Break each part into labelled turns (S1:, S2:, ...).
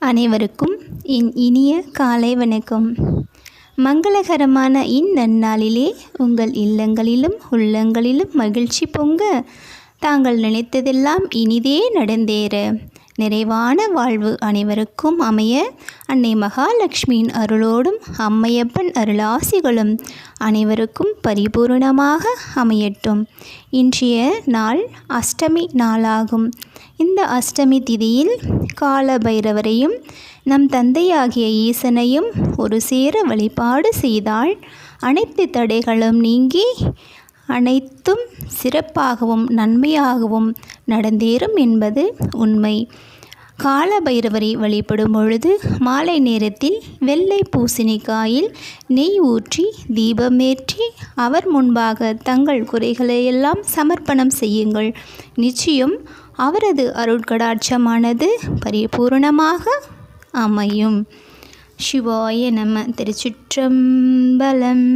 S1: அனைவருக்கும் என் இனிய காலை வணக்கம். மங்களகரமான இந்நன்னாளிலே உங்கள் இல்லங்களிலும் உள்ளங்களிலும் மகிழ்ச்சி பொங்க. தாங்கள் நினைத்ததெல்லாம் இனிதே நடந்தேற. நிறைவான வாழ்வு அனைவருக்கும் அமைய அன்னை மகாலட்சுமியின் அருளோடும் அம்மையப்பன் அருளாசிகளும் அனைவருக்கும் பரிபூரணமாக அமையட்டும். இன்றைய நாள் அஷ்டமி நாளாகும். இந்த அஷ்டமி திதியில் கால பைரவரையும் நம் தந்தையாகிய ஈசனையும் ஒரு சேர வழிபாடு செய்தால் அனைத்து தடைகளும் நீங்கி அனைத்தும் சிறப்பாகவும் நன்மையாகவும் நடந்தேறும் என்பது உண்மை. கால பைரவரை வழிபடும் பொழுது மாலை நேரத்தில் வெள்ளை பூசணிக்காயில் நெய் ஊற்றி தீபமேற்றி அவர் முன்பாக தங்கள் குறைகளையெல்லாம் சமர்ப்பணம் செய்யுங்கள். நிச்சயம் அவரது அருட்கடாட்சமானது பரிபூர்ணமாக அமையும். சிவாய நம திருச்சிற்றம்பலம்.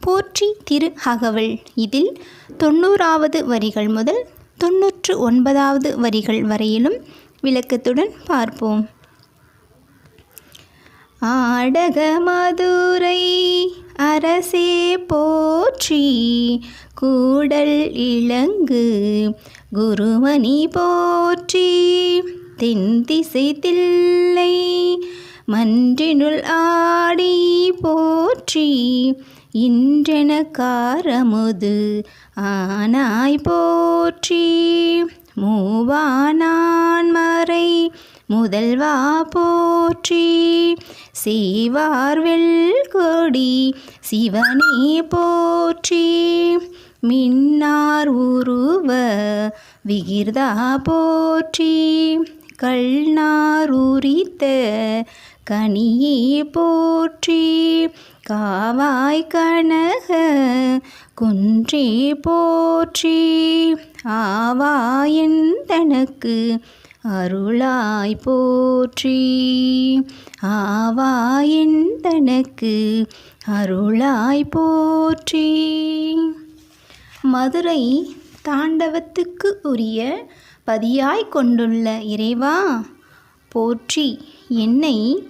S1: போற்றி திரு அகவல். இதில் தொண்ணூறாவது வரிகள் முதல் தொன்னூற்று ஒன்பதாவது வரிகள் வரையிலும் விளக்கத்துடன் பார்ப்போம். ஆடக மதுரை அரசே போற்றி கூடல் இளங்கு குருமணி போற்றி. தென்திசை தில்லை மன்றினுள் ஆடி போற்றி இன்றென காரமுது ஆனாய் போற்றி. மூவானான் மறை முதல்வா போற்றி. செய்வார்வெல் கொடி சிவனே போற்றி. மின்னார் உருவ விகிர்தா போற்றி. கல்நார் உரித்த கனியே போற்றி. காவாய் கனக குன்றி போற்றி. ஆவாயன் தனக்கு அருளாய் போற்றி. ஆவாயின் தனக்கு அருளாய் போற்றி. மதுரை தாண்டவத்துக்கு உரிய பதியாய் கொண்டுள்ள இறைவா போற்றி என்னை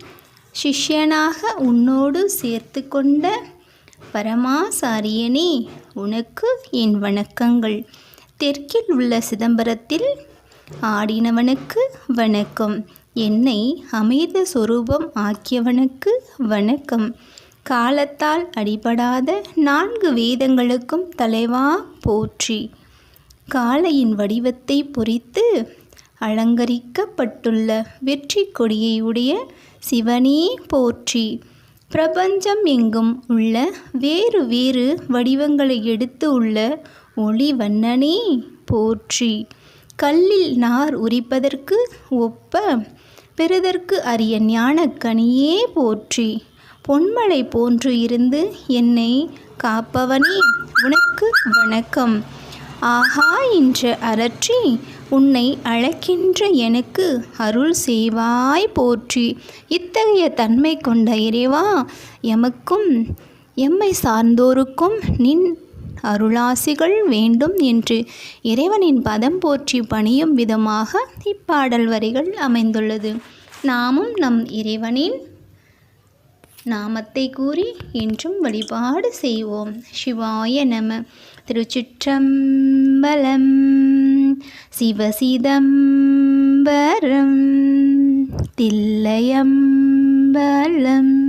S1: சிஷ்யனாக உன்னோடு சேர்த்து கொண்ட பரமாசாரியனே உனக்கு என் வணக்கங்கள். தெற்கில் உள்ள சிதம்பரத்தில் ஆடினவனுக்கு வணக்கம். என்னை அமைத சொரூபம் ஆக்கியவனுக்கு வணக்கம். காலத்தால் அடிபடாத நான்கு வேதங்களுக்கும் தலைவா போற்றி. காளையின் வடிவத்தை பொறித்து அலங்கரிக்கப்பட்டுள்ள வெற்றி கொடியை உடைய சிவனே போற்றி. பிரபஞ்சம் எங்கும் உள்ள வேறு வேறு வடிவங்களை எடுத்து உள்ள ஒளி வண்ணனே போற்றி. கல்லில் நார் உரிப்பதற்கு ஒப்ப பெறுதற்கு அரிய ஞானக்கனியே போற்றி. பொன்மலை போன்று இருந்து என்னை காப்பவனே உனக்கு வணக்கம். ஆஹா என்று அரற்றி உன்னை அழைக்கின்ற எனக்கு அருள் செய்வாய் போற்றி. இத்தகைய தன்மை கொண்ட இறைவா எமக்கும் எம்மை சார்ந்தோருக்கும் நின் அருளாசிகள் வேண்டும் என்று இறைவனின் பதம் போற்றி பணியும் விதமாக இப்பாடல் வரிகள் அமைந்துள்ளது. நாமும் நம் இறைவனின் நாமத்தை கூறி இன்றும் வழிபாடு செய்வோம். சிவாய நம. திருச்சிற்றம்பலம். சிவசிதம்பரம். தில்லையம்பலம்.